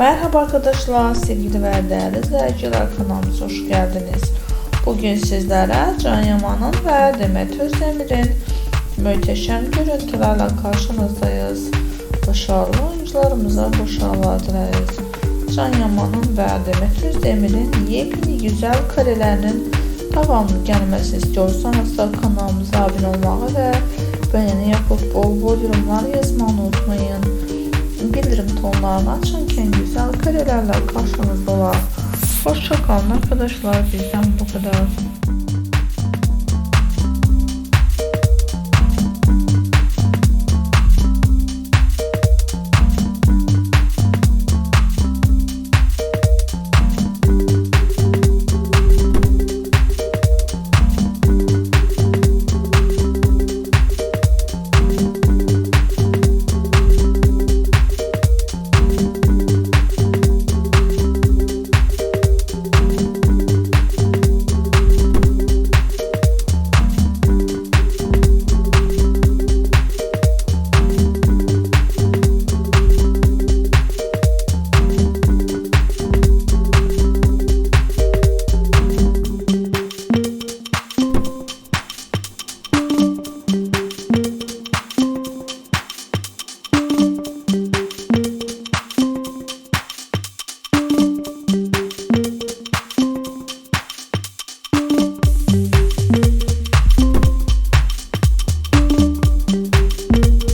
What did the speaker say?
Merhaba arkadaşlar, sevgili ve değerli izleyiciler kanalımıza hoş geldiniz. Bugün sizlere Can Yaman'ın ve Demet Özdemir'in müteşem görüntülerle karşınızdayız. Başarılı oyuncularımıza başarılar dileriz. Can Yaman'ın ve Demet Özdemir'in yepyeni güzel karelerinin devamlı gelmesini istiyorsanız da kanalımıza abone olmayı ve beğeni yapıp bol bol yorumlar yazmayı unutmayın bildirim tonlarını açarken güzel karelerle karşınızda var. Hoşçakalın arkadaşlar bizden bu kadar.